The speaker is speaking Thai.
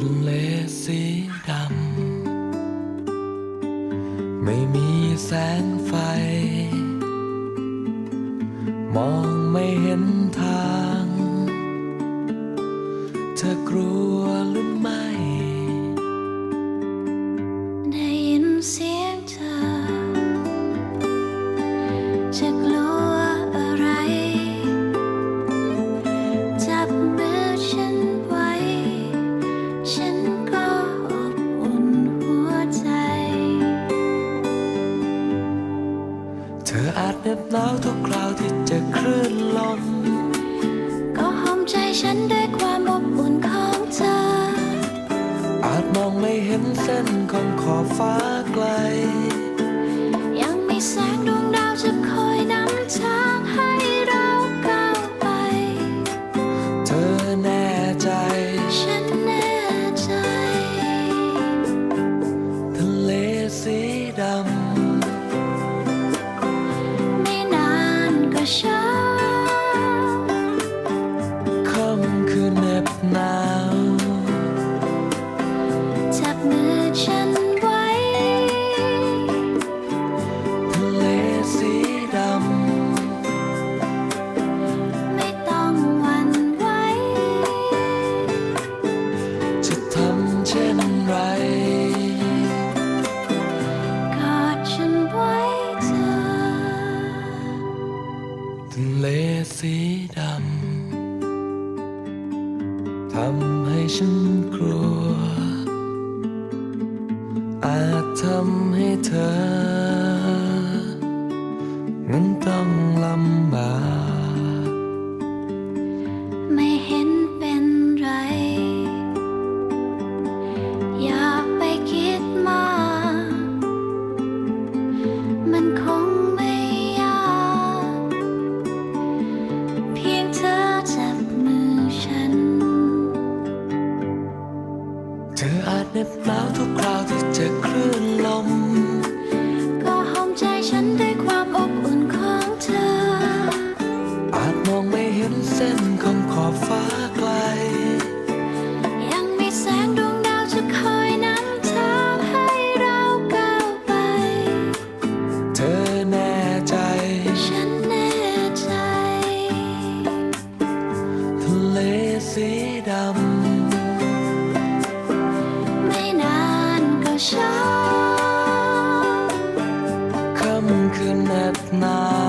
ทะเลสีดำ ไม่มีแสงไฟ มองไม่เห็นทาง เธอกลัวหรือ บหนาวทุกคราวที่จะคลื่นลม ก็หอมใจฉันด้วยความอบอุ่นของเธอ อาจมองไม่เห็นเส้นของขอบฟ้าไกล 笑 ทะเลสีดำทำให้ฉันกลัวีดำ ไม่นานก็เช้าค่ำคืนแนบหนา